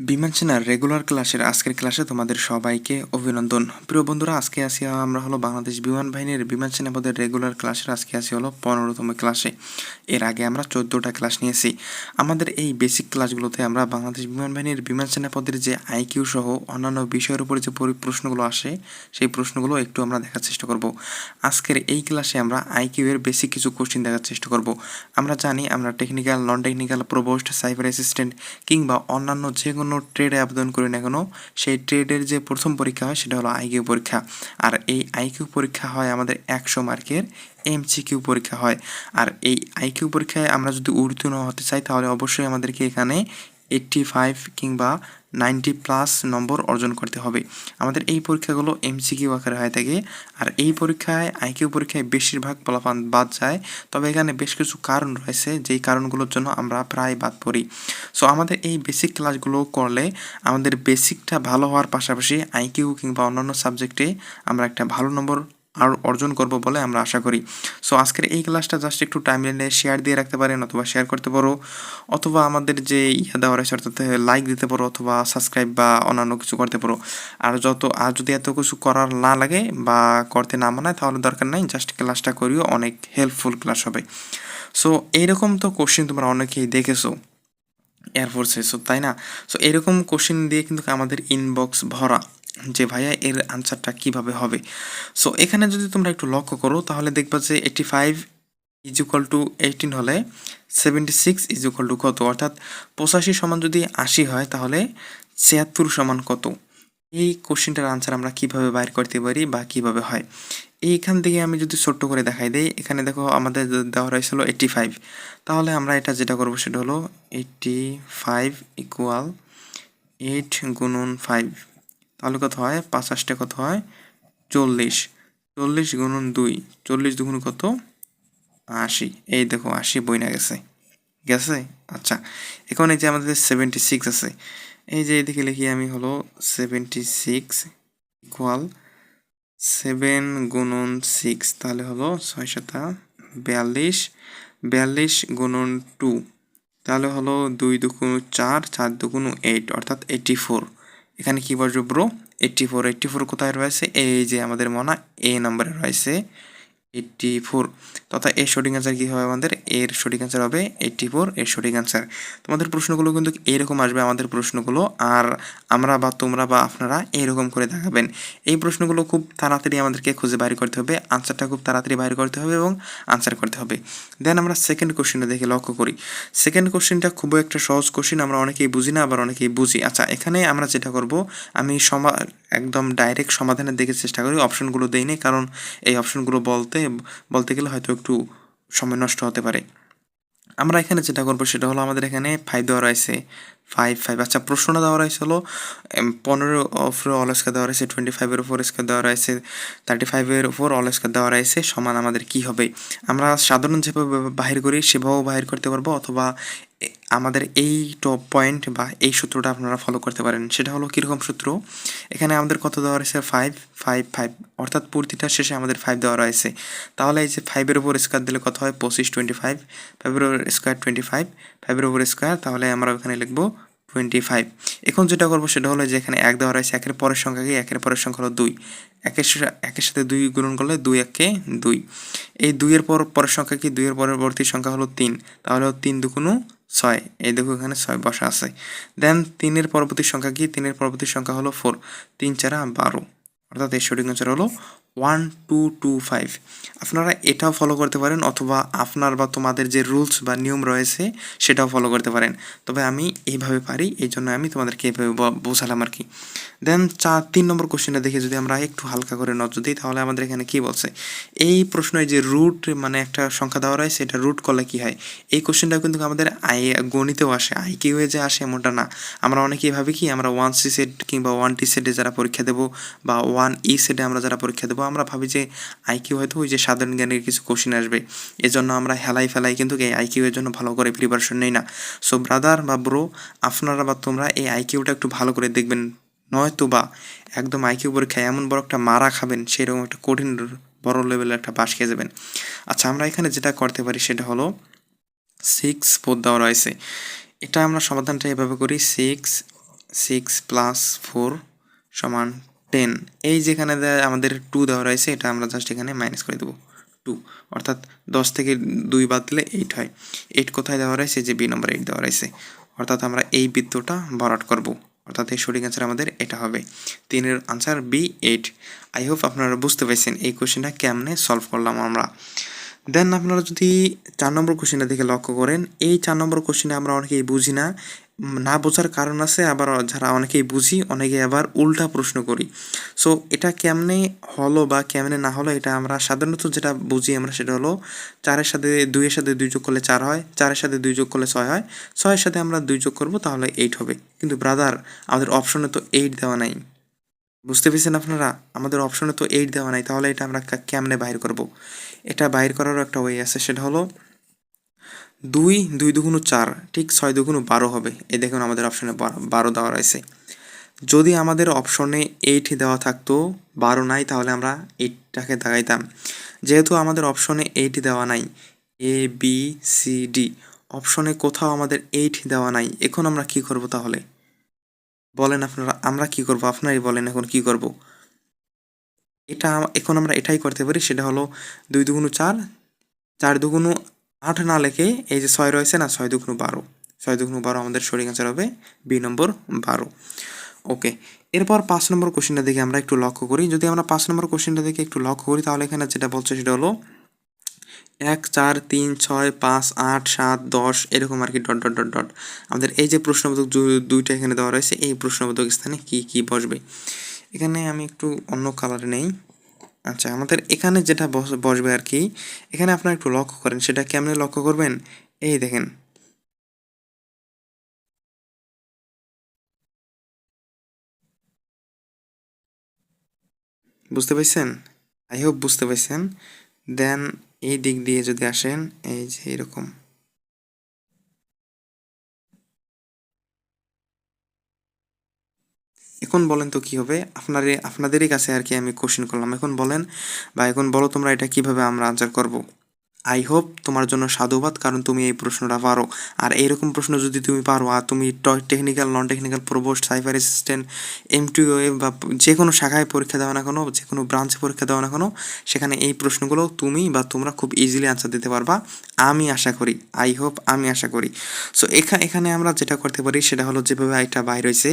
বিমান সেনার রেগুলার ক্লাসের আজকের ক্লাসে তোমাদের সবাইকে অভিনন্দন। প্রিয় বন্ধুরা, আজকে আসি আমরা হলো বাংলাদেশ বিমান বাহিনীর বিমান সেনা পদের রেগুলার ক্লাসের আজকে আসি হলো পনেরোতম ক্লাসে এর আগে আমরা চোদ্দোটা ক্লাস নিয়েছি। আমাদের এই বেসিক ক্লাসগুলোতে আমরা বাংলাদেশ বিমান বাহিনীর বিমান সেনা পদের যে আইকিউ সহ অন্যান্য বিষয়ের উপরে যে প্রশ্নগুলো আসে, সেই প্রশ্নগুলো একটু আমরা দেখার চেষ্টা করব। আজকের এই ক্লাসে আমরা আইকিউ এর বেসিক কিছু কোশ্চিন দেখার চেষ্টা করব। আমরা জানি আমরা technical non technical প্রবোস্ট cyber assistant কিংবা অন্যান্য যে কোনো ট্রেডে আবেদন করি না কেন, সেই ট্রেডের যে প্রথম পরীক্ষা হয় সেটা হলো আইকিউ পরীক্ষা। আর এই আইকিউ পরীক্ষা হয় আমাদের একশো মার্কের এমসিকিউ পরীক্ষা হয়। আর এই আইকিউ পরীক্ষায় আমরা যদি উত্তীর্ণ হতে চাই, তাহলে অবশ্যই আমাদেরকে এখানে এইট্টি ফাইভ কিংবা নাইনটি প্লাস নম্বর অর্জন করতে হবে। আমাদের এই পরীক্ষাগুলো এমসিকিউ আকারে হয়ে থাকে। আর এই পরীক্ষায়, আইকিউ পরীক্ষায় বেশিরভাগ ফলাফল বাদ যায়। তবে এখানে বেশ কিছু কারণ রয়েছে, যেই কারণগুলোর জন্য আমরা প্রায় বাদ পড়ি। সো আমাদের এই বেসিক ক্লাসগুলো করলে আমাদের বেসিকটা ভালো হওয়ার পাশাপাশি আইকিউ কিংবা অন্যান্য সাবজেক্টে আমরা একটা ভালো নম্বর আর অর্জন করব বলে আমরা আশা করি। সো আজকের এই ক্লাসটা জাস্ট একটু টাইম লাইনে শেয়ার দিয়ে রাখতে পারেন অথবা শেয়ার করতে পারো। অথবা আমাদের যে ইয়া দেওয়া রয়েছে, অর্থাৎ লাইক দিতে পারো অথবা সাবস্ক্রাইব বা অন্যান্য কিছু করতে পারো। আর যত, আর যদি এত কিছু করার না লাগে বা করতে না মানায়, তাহলে দরকার নাই জাস্ট ক্লাসটা করিও, অনেক হেল্পফুল ক্লাস হবে। সো এইরকম তো কোশ্চেন তোমরা অনেকেই দেখেছ। এয়ারফোর্সে সো তাই না? সো এরকম কোশ্চেন দিয়ে কিন্তু আমাদের ইনবক্স ভরা যে ভাইয়া এর আনসারটা কীভাবে হবে? সো এখানে যদি তোমরা একটু লক্ষ্য করো, তাহলে দেখবা যে eighty five is equal to eighteen হলে seventy six is equal to কত? অর্থাৎ পঁচাশি সমান যদি আশি হয়, তাহলে ছিয়াত্তর সমান কত? এই কোশ্চেনটার আনসার আমরা কীভাবে বাইর করতে পারি বা কীভাবে হয়? এইখান থেকে আমি যদি ছোট্ট করে দেখাই দেই, এখানে দেখো আমাদের দেওয়া রয়েছিল এইটটি ফাইভ তাহলে আমরা এটা যেটা করব সেটা হলো এইটটি ফাইভ ইকুয়াল এইট গুণন ফাইভ তাহলে কত হয়? পাঁচাশটা কত হয়? চল্লিশ। চল্লিশ গুণন দুই। চল্লিশ দুগুণ কত? আশি। এই দেখো আশি বই না গেছে। গেছে? আচ্ছা। এখন এই যে আমাদের সেভেন্টি সিক্স আছে এই যে এদিকে লিখি আমি হলো সেভেন্টি সিক্স ইকুয়াল সেভেন গুণন সিক্স তাহলে হলো ছয় শতা বিয়াল্লিশ বিয়াল্লিশ গুণন টু তাহলে হলো দুই দুগুণ চার চার দুগুণ এইট অর্থাৎ এইটটি ফোর এখানে কী বসবে bro eighty four eighty four কোথায় রয়েছে? এই যে আমাদের মনে এ নম্বরে রয়েছে। এইটটি ফোর তথা এর সঠিক অ্যান্সার কী হবে আমাদের? এর সঠিক অ্যান্সার হবে এইটটি ফোর এর সঠিক অ্যান্সার তোমাদের প্রশ্নগুলো কিন্তু এরকম আসবে আমাদের প্রশ্নগুলো, আর আমরা বা তোমরা বা আপনারা এরকম করে দেখাবেন। এই প্রশ্নগুলো খুব তাড়াতাড়ি আমাদেরকে খুঁজে বাইর করতে হবে আনসারটা খুব তাড়াতাড়ি বাইর করতে হবে এবং আনসার করতে হবে। দেন আমরা সেকেন্ড কোশ্চেনটা দেখে লক্ষ্য করি। সেকেন্ড কোশ্চেনটা খুবই একটা সহজ কোশ্চেন আমরা অনেকেই বুঝি না, আবার অনেকেই বুঝি। আচ্ছা এখানে আমরা যেটা করব, আমি সমা একদম ডাইরেক্ট সমাধানের দিকে চেষ্টা করি অপশনগুলো দেই নেই কারণ এই অপশনগুলো বলতে বলতে গেলে হয়তো একটু সময় নষ্ট হতে পারে। আমরা এখানে যেটা করব সেটা হলো আমাদের এখানে ফাইভ দেওয়া রয়েছে। ফাইভ ফাইভ আচ্ছা প্রশ্নটা দেওয়া রয়েছে হলো পনেরো উপরে অল স্কোয়ার দেওয়া রয়েছে টোয়েন্টি ফাইভের উপর স্কোয়ার দেওয়া রয়েছে থার্টি ফাইভের উপর অল স্কোয়ার দেওয়া রয়েছে, সমান আমাদের কি হবে? আমরা সাধারণ যেভাবে বাহির করি, সেভাবেও বাহির করতে পারব, অথবা আমাদের এই টপ পয়েন্ট বা এই সূত্রটা আপনারা ফলো করতে পারেন। সেটা হলো কীরকম সূত্র? এখানে আমাদের কত দেওয়া রয়েছে? ফাইভ ফাইভ ফাইভ অর্থাৎ পূর্তিটা শেষে আমাদের ফাইভ দেওয়া রয়েছে। তাহলে এই যে ফাইভের উপর স্কোয়ার দিলে কত হয়? পঁচিশ টোয়েন্টি ফাইভ ফাইভের উপর স্কোয়ার টোয়েন্টি ফাইভ ফাইভের উপর স্কোয়ার তাহলে আমরা ওখানে লিখব টোয়েন্টি ফাইভ এখন যেটা করব সেটা হলো যে এখানে এক দেওয়া রয়েছে, একের পরের সংখ্যা কি একের পরের সংখ্যা হলো দুই। একের একের সাথে দুই গুণন করলে দুই একে দুই। এই দুইয়ের পর, পরের সংখ্যা কি? দুইয়ের পরবর্তী সংখ্যা হলো তিন। তাহলে হলো তিন দুগুণু ছয়। এই দেখো এখানে ছয় বসা আছে। দেন তিনের পরবর্তী সংখ্যা কি? তিনের পরবর্তী সংখ্যা হলো ফোর তিন চারা বারো। অর্থাৎ এর সঠিক হলো ওয়ান টু টু ফাইভ আপনারা এটাও ফলো করতে পারেন অথবা আপনার বা তোমাদের যে রুলস বা নিয়ম রয়েছে সেটাও ফলো করতে পারেন। তবে আমি এইভাবে পারি এই জন্য আমি তোমাদেরকে এইভাবে বোঝালাম আর কি। দেন চার, তিন নম্বর কোশ্চেনটা দেখে যদি আমরা একটু হালকা করে নজর দিই, তাহলে আমাদের এখানে কি বলছে? এই প্রশ্নে যে রুট মানে একটা সংখ্যা দেওয়া রয়েছে, এটা রুট করলে কি হয়? এই কোশ্চেনটা কিন্তু আমাদের আই গণিতেও আসে আই কি হয়ে যে আসে এমনটা না। আমরা অনেকেই ভাবি কি, আমরা ওয়ান সি সেট কিংবা ওয়ান টি সেটে যারা পরীক্ষা দেবো বা ওয়ান ই সেটে আমরা যারা পরীক্ষা দেবো আমরা ভাবি যে আইকিউ হয়তো ওই যে সাধারণ জ্ঞানের কিছু কোশ্চেন আসবে। এজন্য আমরা হেলাই ফেলাই কিন্তু এই আইকিউ এর জন্য ভালো করে প্রিপারেশন নেই না। সো ব্রাদার বা ব্রো আপনারা বা তোমরা এই আইকিউটা একটু ভালো করে দেখবেন। নয়তো বা একদম আইকিউ পরীক্ষায় এমন বড় একটা মারা খাবেন, সেরকম একটা কঠিন বড় লেভেলের একটা বাস খেয়ে যাবেন। আচ্ছা আমরা এখানে যেটা করতে পারি সেটা হলো সিক্স ফোর দেওয়া রয়েছে। এটা আমরা সমাধানটা এভাবে করি সিক্স সিক্স প্লাস ফোর সমান টেন এই যেখানে আমাদের টু দেওয়া রয়েছে, এটা আমরা জাস্ট এখানে মাইনাস করে দেবো টু অর্থাৎ দশ থেকে দুই বাদ দিলে এইট হয়। এইট কোথায় দেওয়া রয়েছে? যে বি নম্বর এইট দেওয়া রয়েছে। অর্থাৎ আমরা এই বৃত্তটা ভরাট করব। অর্থাৎ এই সঠিক অ্যান্সার আমাদের এটা হবে। তিনের answer B eight I hope আপনারা বুঝতে পেরেছেন এই কোশ্চেনটা কেমনে সলভ করলাম আমরা। দেন আপনারা যদি চার নম্বর কোশ্চেনটা দিকে লক্ষ্য করেন, এই চার নম্বর কোশ্চেনে আমরা অনেকেই বুঝি না। না বোঝার কারণ আছে, আবার যারা অনেকেই বুঝি, অনেকে আবার উল্টা প্রশ্ন করি। সো এটা কেমনে হলো বা কেমনে না হলো, এটা আমরা সাধারণত যেটা বুঝি আমরা সেটা হলো, চারের সাথে দুইয়ের সাথে দুই যোগ করলে চার হয়, চারের সাথে দুই যোগ করলে ছয় হয়, ছয়ের সাথে আমরা দুই যোগ করব তাহলে এইট হবে। কিন্তু ব্রাদার আমাদের অপশনে তো এইট দেওয়া নাই। বুঝতে পেরেছেন আপনারা? আমাদের অপশনে তো এইট দেওয়া নাই, তাহলে এটা আমরা কেমনে বাইর করব? এটা বাইর করারও একটা ওয়ে আছে, সেটা হলো দুই দুই দুগুণো চার, ঠিক ছয় দুগুণ বারো হবে। এই দেখুন আমাদের অপশনে বারো দেওয়া রয়েছে। যদি আমাদের অপশনে এইট দেওয়া থাকতো, বারো নাই, তাহলে আমরা এইটটাকে দাগাইতাম। যেহেতু আমাদের অপশনে এইট দেওয়া নাই এ বি সি ডি অপশনে কোথাও আমাদের এইট দেওয়া নাই, এখন আমরা কি করব তাহলে? বলেন আপনারা, আমরা কি করব? আপনারাই বলেন এখন কি করব? এটা এখন আমরা এটাই করতে পারি, সেটা হলো দুই দুগুণ চার চার দুগুণ আট না লেখে এই যে ছয় রয়েছে না, ছয় দুগুণ বারো। ছয় দুগুণ বারো আমাদের সঠিক অ্যান্সার হবে বি নম্বর বারো। ওকে, এরপর পাঁচ নম্বর কোশ্চেনটা দিকে আমরা একটু লক্ষ্য করি। যদি আমরা পাঁচ নম্বর কোশ্চেনটা দিকে একটু লক্ষ্য করি, তাহলে এখানে যেটা বলছে সেটা হলো এক, চার, তিন, ছয়, পাঁচ, আট, সাত, দশ, এরকম আর কি ডট ডট ডট ডট। আমাদের এই যে প্রশ্নবোধক দুইটা এখানে দেওয়া রয়েছে, এই প্রশ্নবোধক স্থানে কি কি বসবে? এখানে আমি একটু অন্য কালারে নেই। আচ্ছা আমাদের এখানে যেটা বস- বসবে আর কি, এখানে আপনারা একটু লক্ষ্য করেন, সেটা কেমনে লক্ষ্য করবেন? এই দেখেন। বুঝতে পারছেন? আই হোপ বুঝতে পারছেন। দেন এই দিক দিয়ে যদি আসেন, এই যে এরকম। এখন বলেন তো কি হবে আপনারে, আপনাদেরই কাছে আর কি আমি কোশ্চেন করলাম। এখন বলেন, বা এখন বলো তোমরা এটা কীভাবে আমরা আনসার করব? আই হোপ তোমার জন্য সাধুবাদ, কারণ তুমি এই প্রশ্নটা পারো। আর এইরকম প্রশ্ন যদি তুমি পারো, আর তুমি technical non technical প্রবোস্ট cyber assistant M বা যে কোনো শাখায় পরীক্ষা দেওয়া না কেন, যে কোনো ব্রাঞ্চে পরীক্ষা দেওয়া না কেন, সেখানে এই প্রশ্নগুলো তুমি বা তোমরা খুব ইজিলি আনসার দিতে পারবা। আমি আশা করি আই হোপ আমি আশা করি। সো এখানে এখানে আমরা যেটা করতে পারি, সেটা হলো যেভাবে এটা বাইর হয়েছে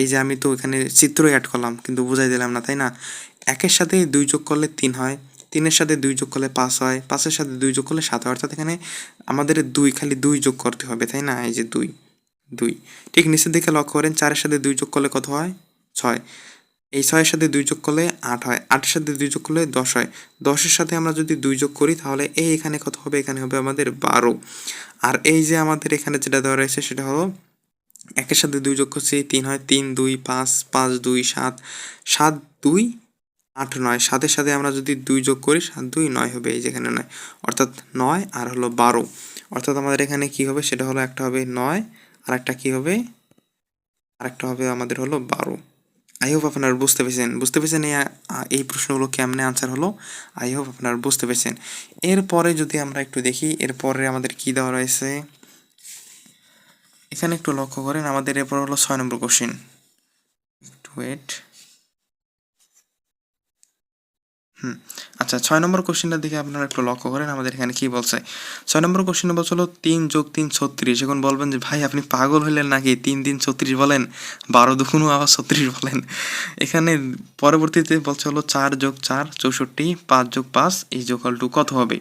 এই যে আমি তো এখানে চিত্র অ্যাড করলাম, কিন্তু বুঝাই দিলাম না, তাই না? একের সাথে দুই যোগ করলে তিন হয়। তিনের সাথে দুই যোগ করলে পাঁচ হয়, পাঁচের সাথে দুই যোগ করলে সাত হয়। অর্থাৎ এখানে আমাদের দুই খালি দুই যোগ করতে হবে, তাই না? এই যে দুই দুই। ঠিক নিচের দিকে লক্ষ্য করেন, চারের সাথে দুই যোগ করলে কত হয়? ছয়। এই ছয়ের সাথে দুই যোগ করলে আট হয়, আটের সাথে দুই যোগ করলে দশ হয়। দশের সাথে আমরা যদি দুই যোগ করি, তাহলে এই এখানে কত হবে? এখানে হবে আমাদের বারো। আর এই যে আমাদের এখানে যেটা দেওয়া রয়েছে, সেটা হলো একের সাথে দুই যোগ করছি, তিন হয় তিন, দুই, পাঁচ পাঁচ, দুই, সাত। সাত, দুই আট, নয়। সাতের সাথে আমরা যদি দুই যোগ করি, সাত, দুই, নয় হবে এই যেখানে নয়। অর্থাৎ নয় আর হলো বারো। অর্থাৎ আমাদের এখানে কি হবে? সেটা হলো একটা হবে নয় আর একটা কী হবে? আর একটা হবে আমাদের হলো বারো। আই হোপ আপনারা বুঝতে পেরেছেন। বুঝতে পেরেছেন এই এই প্রশ্নগুলো কেমনে আনসার হলো? আই হোপ আপনারা বুঝতে পেরেছেন। এরপরে যদি আমরা একটু দেখি, এরপরে আমাদের কি দেওয়া রয়েছে? এখানে একটু লক্ষ্য করেন, আমাদের এরপর হলো ছয় নম্বর কোশ্চিন একটু ওয়েট হুম আচ্ছা ছয় নম্বর কোশ্চেনটার দিকে আপনারা একটু লক্ষ্য করেন, আমাদের এখানে কি বলছে? ছয় নম্বর কোশ্চেনে বলছিল তিন যোগ তিন ছত্রিশ। এখন বলবেন যে, ভাই, আপনি পাগল হইলেন নাকি? তিন তিন ছত্রিশ বলেন, বারো দুগুণ আবার ছত্রিশ বলেন। এখানে পরবর্তীতে বলছে হলো চার যোগ চার, চৌষট্টি, পাঁচ যোগ পাঁচ, এই যোগল টু কত হবে?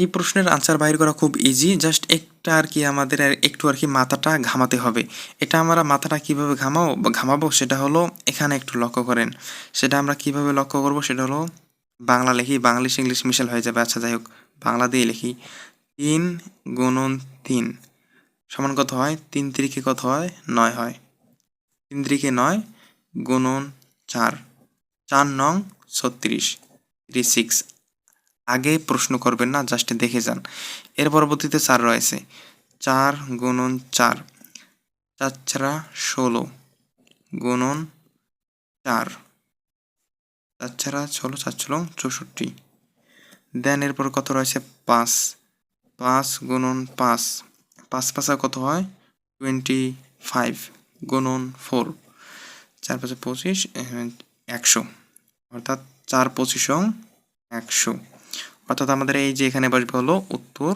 এই প্রশ্নের আনসার বাইর করা খুব ইজি জাস্ট একটা আর কি আমাদের একটু আর কি মাথাটা ঘামাতে হবে। এটা আমরা মাথাটা কীভাবে ঘামাবো ঘামাবো সেটা হলো এখানে একটু লক্ষ্য করেন। সেটা আমরা কীভাবে লক্ষ্য করব সেটা হলো বাংলা লিখি বাংলিশ ইংলিশ মিশেল হয়ে যাবে। আচ্ছা যাই হোক বাংলা দিয়ে লিখি। তিন গুণন তিন। সমান কত হয়? তিন তিরিকে কত হয়? নয় হয়। তিন তিরিকে নয় গুণন চার। চার নং ছত্রিশ। Three six. আগে প্রশ্ন করবেন না, জাস্ট দেখে যান। এর পরবর্তীতে চার রয়েছে। চার গুণন চার। চার ছাড়া ষোলো। গুণন চার। চার ছাড়া ষোলো চার ষোলো চৌষট্টি। দেন এরপর কত রয়েছে? পাঁচ। পাঁচ গুণন পাঁচ। পাঁচ পাঁচা কত হয়? টোয়েন্টি ফাইভ গুণন ফোর। চার পাঁচে পঁচিশ একশো। অর্থাৎ চার পঁচিশং একশো। অর্থাৎ আমাদের এই যে এখানে বসবে হলো উত্তর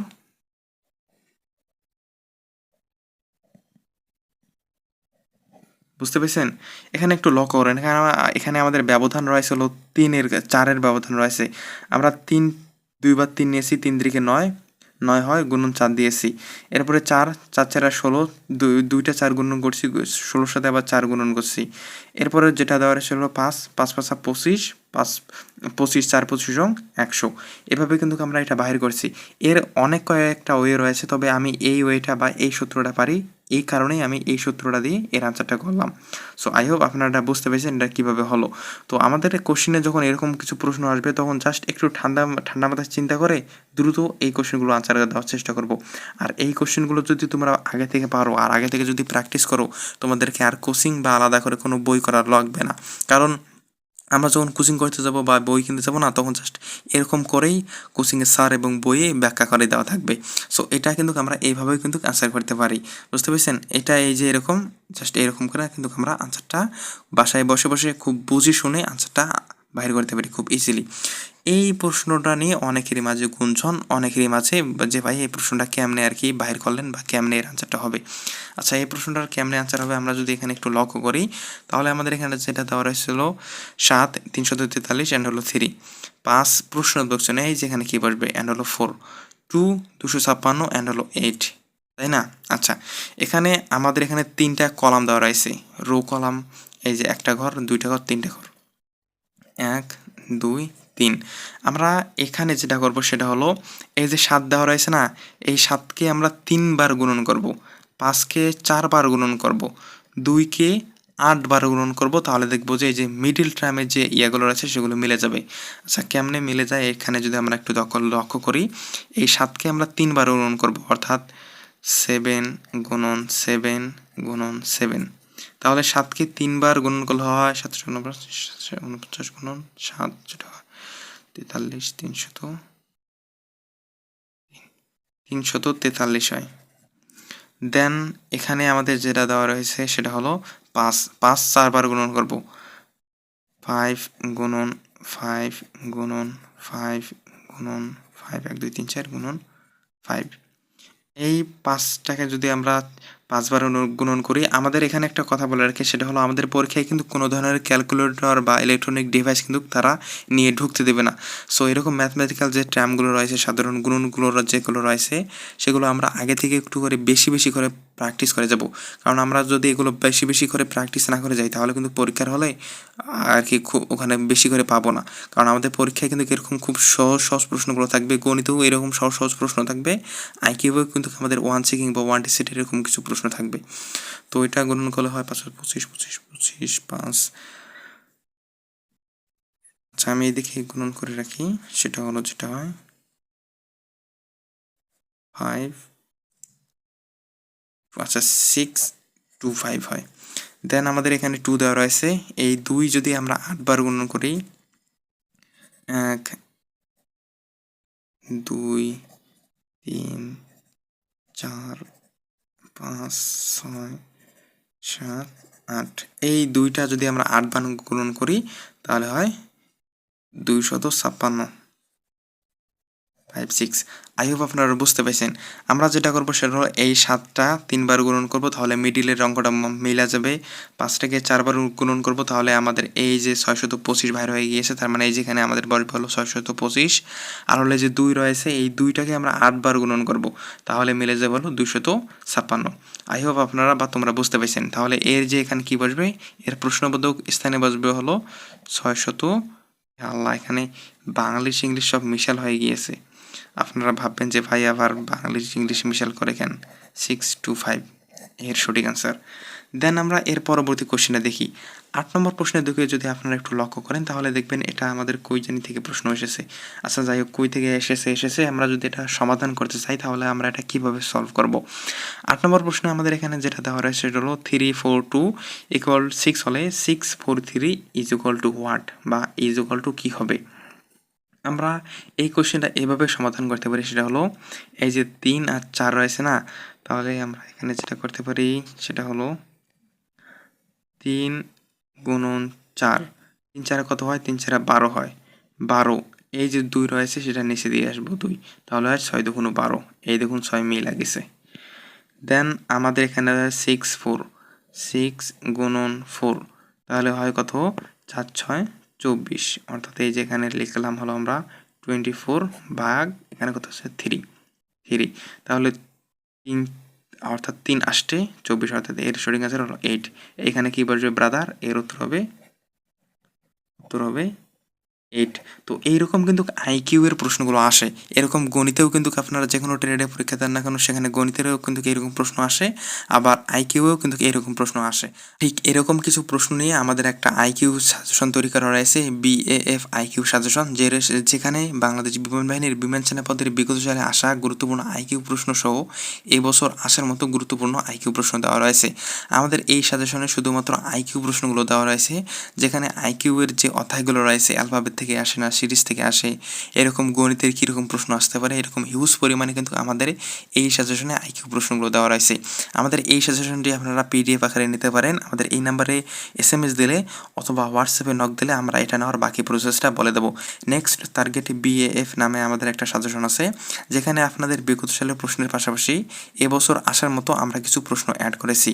বুঝতে পেরেছেন? এখানে একটু লক্ষ্য করেন এখানে এখানে আমাদের ব্যবধান রয়েছে হলো তিনের, চারের ব্যবধান রয়েছে। আমরা তিন দুইবার তিন নিয়েছি, তিন দিকে নয় নয় হয় গুণন চার দিয়েছি। এরপরে চার চার চার ষোলো, দুই, দুইটা চার গুণন করছি, ষোলোর সাথে আবার চার গুণন করছি। এরপরে যেটা দেওয়া রয়েছে হলো পাঁচ পাঁচ পাঁচা পঁচিশ, পাঁচ, পঁচিশ চার পঁচিশ রং একশো। এভাবে কিন্তু আমরা এটা বাহির করছি। এর অনেক কয়েকটা ওয়ে রয়েছে, তবে আমি এই ওয়েটা বা এই সূত্রটা পারি এই কারণেই আমি এই সূত্রটা দিয়ে এর আনসারটা করলাম। সো আই হোপ আপনারা বুঝতে পেরেছেন এটা কীভাবে হলো। তো আমাদের কোশ্চেনে যখন এরকম কিছু প্রশ্ন আসবে, তখন জাস্ট একটু ঠান্ডা ঠান্ডা মাথায় চিন্তা করে দ্রুত এই কোশ্চেনগুলো আনসার দেওয়ার চেষ্টা করব। আর এই কোশ্চেনগুলো যদি তোমরা আগে থেকে পারো, আর আগে থেকে যদি প্র্যাকটিস করো, তোমাদেরকে আর কোচিং বা আলাদা করে কোনো বই করার লাগবে না। কারণ আমরা যখন কোচিং করতে যাব বা বই কিনতে যাব না, তখন জাস্ট এরকম করেই কোচিংয়ের স্যার এবং বইয়ে ব্যাখ্যা করে দেওয়া থাকবে। সো এটা কিন্তু আমরা এইভাবেই কিন্তু আনসার করতে পারি। বুঝতে পেরেছেন? এটা এই যে এরকম জাস্ট এরকম করে কিন্তু আমরা আনসারটা বাসায় বসে বসে খুব বুঝে শুনে আনসারটা বাইর করতে পারি খুব ইজিলি এই প্রশ্নটা নিয়ে অনেকেরই মাঝে গুঞ্জন, অনেকেরই মাঝে যে ভাই এই প্রশ্নটা কেমনে আর কি বাহির করলেন বা কেমনে এর আনসারটা হবে? আচ্ছা এই প্রশ্নটার কেমনে আনসার হবে আমরা যদি এখানে একটু লক্ষ্য করি, তাহলে আমাদের এখানে যেটা দেওয়া রয়েছিল সাত, তিনশো তেতাল্লিশ অ্যান্ড হলো থ্রি পাঁচ প্রশ্ন বলছে এই যেখানে কী বসবে অ্যান্ড হলো ফোর টু দুশো ছাপ্পান্ন অ্যান্ড হলো এইট তাই না? আচ্ছা এখানে আমাদের এখানে তিনটা কলাম দেওয়া রয়েছে। রো কলাম, এই যে একটা ঘর, দুইটা ঘর, তিনটা ঘর। এক, দুই, তিন। আমরা এখানে যেটা করব সেটা হলো, এই যে সাত দেওয়া রয়েছে না, এই সাতকে আমরা তিনবার গুণন করব। পাঁচকে চারবার গুণন করব। দুইকে আটবার গুণন করব। তাহলে দেখব যে এই যে মিডিল টার্মের যে ইয়াগুলো রয়েছে, সেগুলো মিলে যাবে। আচ্ছা কেমনে মিলে যায়? এখানে যদি আমরা একটু লক্ষ্য করি, এই সাতকে আমরা তিনবার গুণন করব। অর্থাৎ সেভেন গুণন সেভেন গুণন সেভেন তাহলে সাতকে তিনবার গুণন করলে হয়? সাতশো উনপঞ্চাশ উনপঞ্চাশ গুণন সাত যেটা তেতাল্লিশ, তিনশত তিনশত তেতাল্লিশ হয়। দেন এখানে আমাদের যেটা দেওয়া রয়েছে সেটা হলো পাঁচ পাঁচ চারবার গুণন করব। ফাইভ গুণন ফাইভ গুণন ফাইভ গুণন ফাইভ এক, দুই, তিন, চার, গুণন ফাইভ এই পাঁচটাকে যদি আমরা পাঁচবার গুণন করি। আমাদের এখানে একটা কথা বলে রাখি, সেটা হলো আমাদের পরীক্ষায় কিন্তু কোনো ধরনের ক্যালকুলেটর বা ইলেকট্রনিক ডিভাইস কিন্তু তারা নিয়ে ঢুকতে দেবে না। সো এরকম ম্যাথমেটিক্যাল যে ট্রামগুলো রয়েছে, সাধারণ গুণনগুলো যেগুলো রয়েছে, সেগুলো আমরা আগে থেকে একটু করে বেশি বেশি করে প্র্যাকটিস করে যাব। কারণ আমরা যদি এগুলো বেশি বেশি করে প্র্যাকটিস না করে যাই, তাহলে কিন্তু পরীক্ষার হলে আর কি খুব ওখানে বেশি করে পাবো না। কারণ আমাদের পরীক্ষায় কিন্তু এরকম খুব সহজ সহজ প্রশ্নগুলো থাকবে, গণিতেও এরকম সহজ সহজ প্রশ্ন থাকবে। আইকিউবেও কিন্তু আমাদের ওয়ান সিকিং বা ওয়ান টি এরকম কিছু প্রশ্ন থাকবে। তো এটা গুণন করলে হয় পাঁচ পঁচিশ পঁচিশ পঁচিশ, পাঁচ। আচ্ছা আমি এদিকে গুণন করে রাখি। সেটা হলো যেটা হয় ফাইভ আচ্ছা সিক্স টু ফাইভ হয়। দেন আমাদের এখানে টু দেওয়া রয়েছে। এই দুই যদি আমরা আটবার গুণন করি, এক, দুই, তিন, চার পাঁচ, ছয়, সাত, আট, এই দুইটা যদি আমরা আটবার গুণন করি, তাহলে হয় দুইশত ছাপ্পান্ন। ফাইভ সিক্স আই হোপ আপনারা বুঝতে পেরেছেন। আমরা যেটা করব সেটা হলো এই সাতটা তিনবার গুণন করব, তাহলে মিডিলের অঙ্কটা মিলা যাবে। পাঁচটাকে চারবার গুণন করব, তাহলে আমাদের এই যে ছয়শত পঁচিশ বাইর হয়ে গিয়েছে, তার মানে এই যেখানে আমাদের বয়স হলো ছয়শত পঁচিশ। আর হলে যে দুই রয়েছে, এই দুইটাকে আমরা আটবার গুণন করব, তাহলে মিলে যাবে হলো দুইশত ছাপ্পান্ন। আই হোপ আপনারা বা তোমরা বুঝতে পেরেছেন। তাহলে এর যে এখানে কি বসবে? এর প্রশ্নবোধক স্থানে বসবে হলো ছয়শত আল্লাহ, এখানে বাংলিশ, ইংলিশ সব মিশাল হয়ে গিয়েছে। আপনারা ভাববেন যে, ভাই, আবার বাংলিশ ইংলিশ মিশাল করে কেন? সিক্স টু ফাইভ এর সঠিক আনসার দেন আমরা এর পরবর্তী কোশ্চেনটা দেখি। আট নম্বর প্রশ্নের দিকে যদি আপনারা একটু লক্ষ্য করেন, তাহলে দেখবেন এটা আমাদের কই জানি থেকে প্রশ্ন এসেছে। আচ্ছা যাই হোক, কই থেকে এসেছে এসেছে, আমরা যদি এটা সমাধান করতে চাই, তাহলে আমরা এটা কীভাবে সলভ করব? আট নম্বর প্রশ্নে আমাদের এখানে যেটা দেওয়া রয়েছে, সেটা হলো three four two equal six হলে six four three is equal to what বা ইজ ইকুয়াল টু কী হবে? আমরা এই কোশ্চেনটা এভাবে সমাধান করতে পারি, সেটা হলো এই যে তিন আর চার রয়েছে না, তাহলে আমরা এখানে যেটা করতে পারি, সেটা হলো তিন গুণন চার। তিন চারে কত হয়? তিন চারে বারো হয়। বারো, এই যে দুই রয়েছে, সেটা নিচে দিয়ে আসব দুই। তাহলে হয় ছয় দুগুণ বারো, এই দেখুন ছয় মিল লাগেছে দেন আমাদের এখানে সিক্স ফোর সিক্স গুণন ফোর তাহলে হয় কত? চার ছয় চব্বিশ। অর্থাৎ এই যে এখানে লিখলাম হলো আমরা টোয়েন্টি ফোর ভাগ, এখানে কত হচ্ছে থ্রি থ্রি তাহলে তিন, অর্থাৎ তিন আষ্টে চব্বিশ, অর্থাৎ এর সঠিক আনসার হলো এইট এখানে কি বসবে ব্রাদার এর উত্তর হবে উত্তর হবে এইট তো এইরকম কিন্তু আইকিউ এর প্রশ্নগুলো আসে। এরকম গণিতেও কিন্তু আপনারা যে কোনো ট্রেডে পরীক্ষা দেন না কেন, সেখানে গণিতেরও কিন্তু এরকম প্রশ্ন আসে, আবার আইকিউও কিন্তু এরকম প্রশ্ন আসে। ঠিক এরকম কিছু প্রশ্ন নিয়ে আমাদের একটা আইকিউ সাজেশন তৈরি করা রয়েছে বিএএফ আইকিউ সাজেশন যে যেখানে বাংলাদেশ বিমান বাহিনীর বিমান সেনা পদের বিগত সালে আসা গুরুত্বপূর্ণ আইকিউ প্রশ্ন সহ এবছর আসার মতো গুরুত্বপূর্ণ আইকিউ প্রশ্ন দেওয়া রয়েছে। আমাদের এই সাজেশনে শুধুমাত্র আইকিউ প্রশ্নগুলো দেওয়া রয়েছে, যেখানে আইকিউ যে অধ্যায়গুলো রয়েছে অ্যালফাবেট থেকে আসে না, সিরিজ থেকে আসে, এরকম গণিতের কীরকম প্রশ্ন আসতে পারে, এরকম হিউজ পরিমাণে কিন্তু আমাদের এই সাজেশনে আইকিউ প্রশ্নগুলো দেওয়া রয়েছে। আমাদের এই সাজেশনটি আপনারা পিডিএফ আকারে নিতে পারেন, আমাদের এই নাম্বারে এস এম এস দিলে অথবা হোয়াটসঅ্যাপে নক দিলে আমরা এটা নেওয়ার বাকি প্রসেসটা বলে দেবো। নেক্সট টার্গেট বিএএফ নামে আমাদের একটা সাজেশন আছে, যেখানে আপনাদের বিগত সালের প্রশ্নের পাশাপাশি এবছর আসার মতো আমরা কিছু প্রশ্ন অ্যাড করেছি।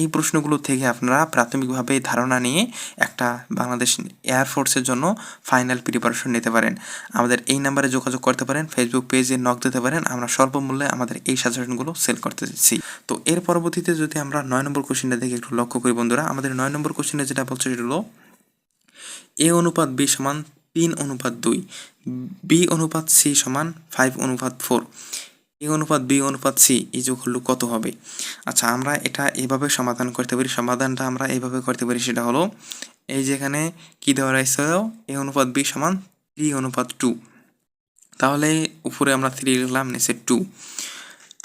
এই প্রশ্নগুলো থেকে আপনারা প্রাথমিকভাবে ধারণা নিয়ে একটা বাংলাদেশ এয়ারফোর্সের জন্য ফাইনাল প্রিপারেশন নিতে পারেন। আমাদের এই নাম্বারে যোগাযোগ করতে পারেন ফেসবুক পেজে নক দিতে পারেন, আমরা স্বল্প মূল্যে আমাদের এই সাজেশনগুলো সেল করতে করতেছি তো এর পরবর্তীতে যদি আমরা নয় নম্বর কোশ্চেনটা দেখে একটু লক্ষ্য করি বন্ধুরা, আমাদের নয় নম্বর কোশ্চেনে যেটা বলছে সেটা হলো এ অনুপাত বি সমান তিন অনুপাত দুই বি অনুপাত সি সমান ফাইভ অনুপাত ফোর এ অনুপাত বি অনুপাত সি এই যোগ হলো কত হবে? আচ্ছা আমরা এটা এভাবে সমাধান করতে পারি, সমাধানটা আমরা এভাবে করতে পারি, সেটা হলো এই যেখানে কি দেওয়া রয়েছে? এ অনুপাত বি সমান থ্রি অনুপাত টু। তাহলে উপরে আমরা থ্রি লিখলাম, নিচে টু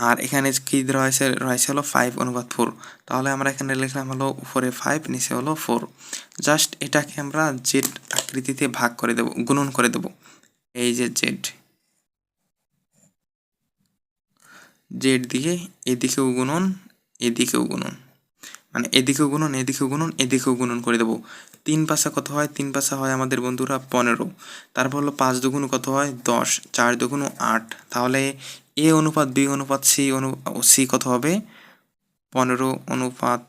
আর এখানে কি রয়েছে রয়েছে হলো ফাইভ অনুপাত ফোর তাহলে আমরা এখানে লিখলাম হলো উপরে ফাইভ নিচে হলো ফোর জাস্ট এটাকে আমরা জেড আকৃতিতে ভাগ করে দেব, গুণন করে দেব। এই যে জেড জেড দিয়ে এদিকেও গুণন এদিকেও গুণন। মানে এদিকেও গুণন এদিকেও গুণন এদিকেও গুণন করে দেবো। তিন পাশা কত হয়? তিন পাশা হয় আমাদের বন্ধুরা পনেরো। তারপর হলো পাঁচ দুগুণ কত হয়? দশ। চার দুগুণ আট। তাহলে এ অনুপাত, বি অনুপাত, সি অনু সি কত হবে? পনেরো অনুপাত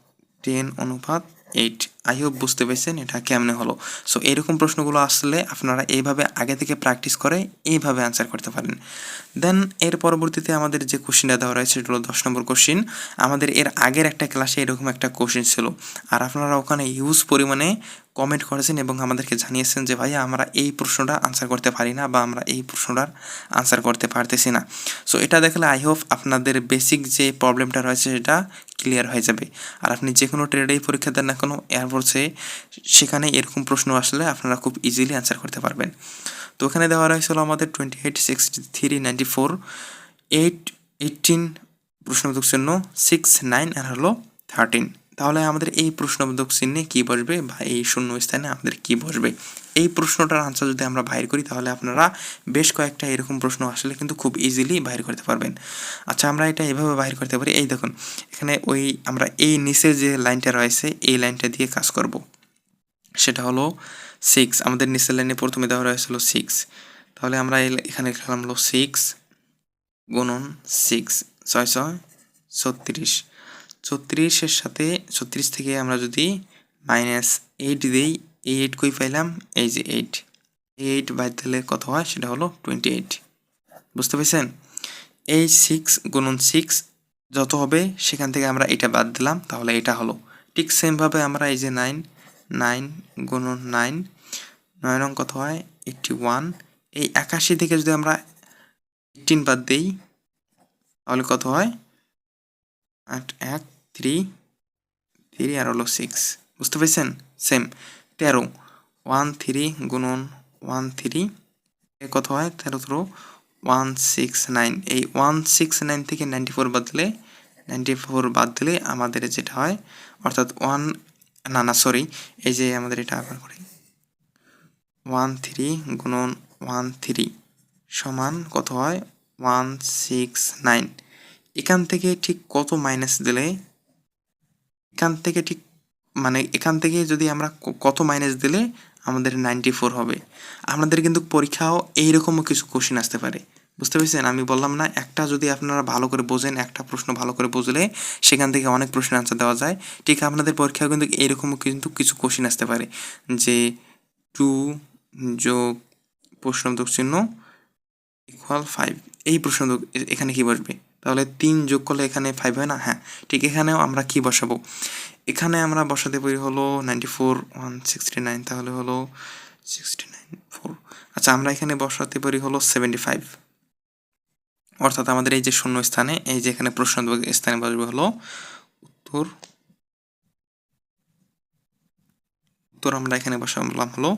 টেন অনুপাত এইট আই হোপ বুঝতে পেরেছেন এটা কেমনে হলো? সো এরকম প্রশ্নগুলো আসলে আপনারা এইভাবে আগে থেকে প্র্যাকটিস করে এইভাবে অ্যান্সার করতে পারেন। দেন এর পরবর্তীতে আমাদের যে কোশ্চিনটা দেওয়া রয়েছে, সেটা হলো দশ নম্বর কোশ্চিন আমাদের এর আগের একটা ক্লাসে এরকম একটা কোশ্চিন ছিল। আর আপনারা ওখানে ইউজ পরিমাণে কমেন্ট করেছেন এবং আমাদেরকে জানিয়েছেন যে, ভাইয়া, আমরা এই প্রশ্নটা আনসার করতে পারি না বা আমরা এই প্রশ্নটার আনসার করতে পারতেছি না। সো এটা দেখলে আই হোপ আপনাদের বেসিক যে প্রবলেমটা রয়েছে, সেটা ক্লিয়ার হয়ে যাবে। আর আপনি যে কোনো ট্রেডেই পরীক্ষা দেন না কোনো এয়ারফোর্সে সেখানে এরকম প্রশ্ন আসলে আপনারা খুব ইজিলি অ্যান্সার করতে পারবেন। তো ওখানে দেওয়া রয়েছিল আমাদের twenty eight sixty three ninety four eight eighteen প্রশ্নবোধক চিহ্ন সিক্স নাইন আর হলো থার্টিন তাহলে আমাদের এই প্রশ্নবোধক চিহ্নে কী বসবে বা এই শূন্য স্থানে আমাদের কী বসবে? এই প্রশ্নটার আনসার যদি আমরা বাইর করি, তাহলে আপনারা বেশ কয়েকটা এরকম প্রশ্ন আসলে কিন্তু খুব ইজিলি বাইর করতে পারবেন। আচ্ছা আমরা এটা এভাবে বাইর করতে পারি। এই দেখুন, এখানে ওই আমরা এই নিচে যে লাইনটা রয়েছে, এই লাইনটা দিয়ে কাজ করব। সেটা হলো সিক্স আমাদের নিচের লাইনে প্রথমে দেওয়া রয়েছিল সিক্স তাহলে আমরা এখানে লিখলাম হলো সিক্স গুণন সিক্স ছয় ছয়, ছত্রিশ। ছত্রিশের সাথে, ছত্রিশ থেকে আমরা যদি মাইনাস এইট দিই এই এইট কই পাইলাম? এই যে এইট এই এইট বাদ দিলে কত হয়? সেটা হলো টোয়েন্টি এইট বুঝতে পেরেছেন? এই সিক্স গুণন সিক্স যত হবে, সেখান থেকে আমরা এটা বাদ দিলাম। তাহলে এটা হলো। ঠিক সেমভাবে আমরা এই যে নাইন নাইন গুণন নাইন নয় রং কত হয়? এইটটি ওয়ান এই একাশি থেকে যদি আমরা এইটিন বাদ দিই, তাহলে কত হয়? আট, এক থ্রি থ্রি আর হলো সিক্স বুঝতে পেরেছেন? সেম তেরো। ওয়ান থ্রি গুণন ওয়ান থ্রি কত হয়? তেরো তেরো ওয়ান সিক্স নাইন। এই ওয়ান সিক্স নাইন থেকে নাইনটি ফোর বাদ দিলে নাইনটি ফোর বাদ দিলে আমাদের যেটা হয়, অর্থাৎ ওয়ান, না না সরি এই যে আমাদের এটা আবার করি। ওয়ান থ্রি গুণন ওয়ান থ্রি সমান কত হয়? One six nine. এখান থেকে ঠিক কত মাইনাস দিলে? এখান থেকে ঠিক মানে এখান থেকে যদি আমরা কত মাইনাস দিলে আমাদের নাইনটি ফোর হবে। আপনাদের কিন্তু পরীক্ষাও এইরকমও কিছু কোশ্চেন আসতে পারে। বুঝতে পেরেছেন? আমি বললাম না, একটা যদি আপনারা ভালো করে বোঝেন, একটা প্রশ্ন ভালো করে বুঝলে সেখান থেকে অনেক প্রশ্নের আনসার দেওয়া যায়। ঠিক আপনাদের পরীক্ষাও কিন্তু এইরকমও কিন্তু কিছু কোশ্চেন আসতে পারে। যে টু যোগ প্রশ্নবোধক চিহ্ন ইকুয়াল ফাইভ এই প্রশ্ন এখানে কি বসবে? তাহলে তিন যোগ করলে এখানে ফাইভ হয় না? হ্যাঁ ঠিক এখানেও আমরা কি বসাবো? এখানে আমরা বসাতে পারি হলো ninety four one sixty nine তাহলে হলো সিক্সটি নাইন ফোর আচ্ছা আমরা এখানে বসাতে পারি হলো সেভেন্টি ফাইভ অর্থাৎ আমাদের এই যে শূন্য স্থানে এই যে এখানে প্রশ্ন স্থানে বসবে হলো উত্তর। উত্তর আমরা এখানে বসালাম হলো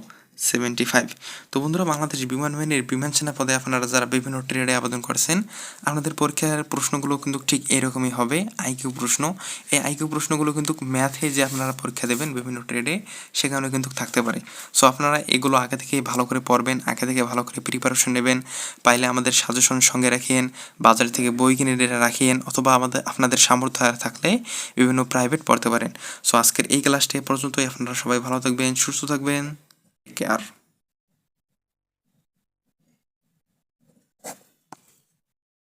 সেভেন্টি ফাইভ তো বন্ধুরা, বাংলাদেশ বিমান বাহিনীর বিমান সেনা পদে আপনারা যারা বিভিন্ন ট্রেডে আবেদন করছেন, আপনাদের পরীক্ষার প্রশ্নগুলো কিন্তু ঠিক এরকমই হবে আইকিউ প্রশ্ন। এই আইকিউ প্রশ্নগুলো কিন্তু ম্যাথে যে আপনারা পরীক্ষা দেবেন বিভিন্ন ট্রেডে, সেখানে কিন্তু থাকতে পারে। সো আপনারা এগুলো আগে থেকে ভালো করে পড়বেন, আগে থেকে ভালো করে প্রিপারেশন নেবেন, পাইলে আমাদের সাজেশন সঙ্গে রাখিয়েন বাজার থেকে বই কিনে রাখিয়েন অথবা আমাদের, আপনাদের সামর্থ্য থাকলে বিভিন্ন প্রাইভেট পড়তে পারেন। সো আজকের এই ক্লাসটি পর্যন্তই, আপনারা সবাই ভালো থাকবেন, সুস্থ থাকবেন। 克尔。